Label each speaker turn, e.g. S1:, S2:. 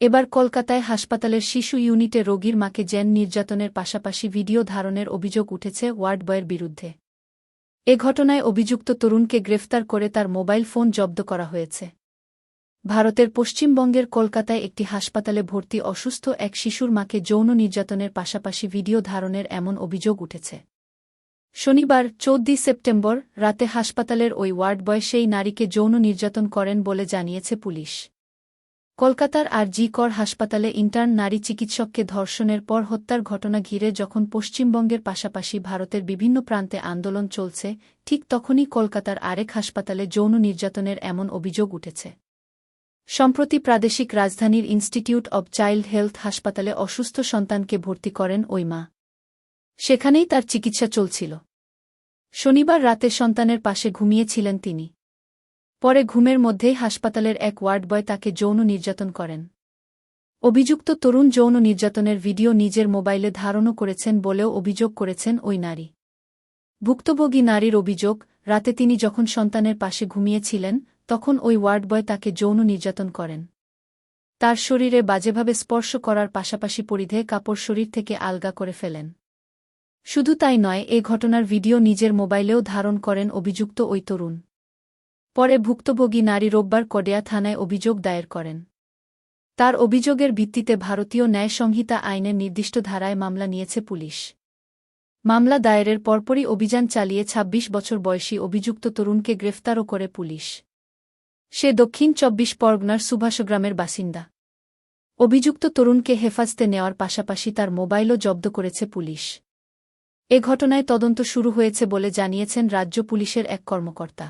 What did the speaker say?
S1: এবার কলকাতায় হাসপাতালের শিশু ইউনিটে রোগীর মাকে জেন নির্যাতনের পাশাপাশি ভিডিও ধারণের অভিযোগ উঠেছে ওয়ার্ড বয়ের বিরুদ্ধে। এ ঘটনায় অভিযুক্ত তরুণকে গ্রেফতার করে তার মোবাইল ফোন জব্দ করা হয়েছে। ভারতের পশ্চিমবঙ্গের কলকাতায় একটি হাসপাতালে ভর্তি অসুস্থ এক শিশুর মাকে যৌন নির্যাতনের পাশাপাশি ভিডিও ধারণের এমন অভিযোগ উঠেছে। শনিবার চৌদ্দ সেপ্টেম্বর, রাতে হাসপাতালের ওই ওয়ার্ড বয় সেই নারীকে যৌন নির্যাতন করেন বলে জানিয়েছে পুলিশ। কলকাতার আর জি কর হাসপাতালে ইন্টার্ন নারী চিকিৎসককে ধর্ষণের পর হত্যার ঘটনা ঘিরে যখন পশ্চিমবঙ্গের পাশাপাশি ভারতের বিভিন্ন প্রান্তে আন্দোলন চলছে, ঠিক তখনই কলকাতার আরেক হাসপাতালে যৌন নির্যাতনের এমন অভিযোগ উঠেছে। সম্প্রতি প্রাদেশিক রাজধানীর ইনস্টিটিউট অব চাইল্ড হেলথ হাসপাতালে অসুস্থ সন্তানকে ভর্তি করেন ওই মা। সেখানেই তার চিকিৎসা চলছিল। শনিবার রাতে সন্তানের পাশে ঘুমিয়েছিলেন তিনি। পরে ঘুমের মধ্যেই হাসপাতালের এক ওয়ার্ড বয় তাকে যৌন নির্যাতন করেন। অভিযুক্ত তরুণ যৌন নির্যাতনের ভিডিও নিজের মোবাইলে ধারণও করেছেন বলেও অভিযোগ করেছেন ওই নারী। ভুক্তভোগী নারীর অভিযোগ, রাতে তিনি যখন সন্তানের পাশে ঘুমিয়েছিলেন, তখন ওই ওয়ার্ড বয় তাকে যৌন নির্যাতন করেন। তার শরীরে বাজেভাবে স্পর্শ করার পাশাপাশি পরিধে কাপড় শরীর থেকে আলগা করে ফেলেন। শুধু তাই নয়, এ ঘটনার ভিডিও নিজের মোবাইলেও ধারণ করেন অভিযুক্ত ওই তরুণ। পরে ভুক্তভোগী নারী রোববার কডেয়া থানায় অভিযোগ দায়ের করেন। তার অভিযোগের ভিত্তিতে ভারতীয় ন্যায় সংহিতা আইনের নির্দিষ্ট ধারায় মামলা নিয়েছে পুলিশ। মামলা দায়েরের পরপরই অভিযান চালিয়ে ২৬ বছর বয়সী অভিযুক্ত তরুণকে গ্রেফতারও করে পুলিশ। সে দক্ষিণ চব্বিশ পরগনার সুভাষগ্রামের বাসিন্দা। অভিযুক্ত তরুণকে হেফাজতে নেওয়ার পাশাপাশি তার মোবাইলও জব্দ করেছে পুলিশ। এ ঘটনায় তদন্ত শুরু হয়েছে বলে জানিয়েছেন রাজ্য পুলিশের এক কর্মকর্তা।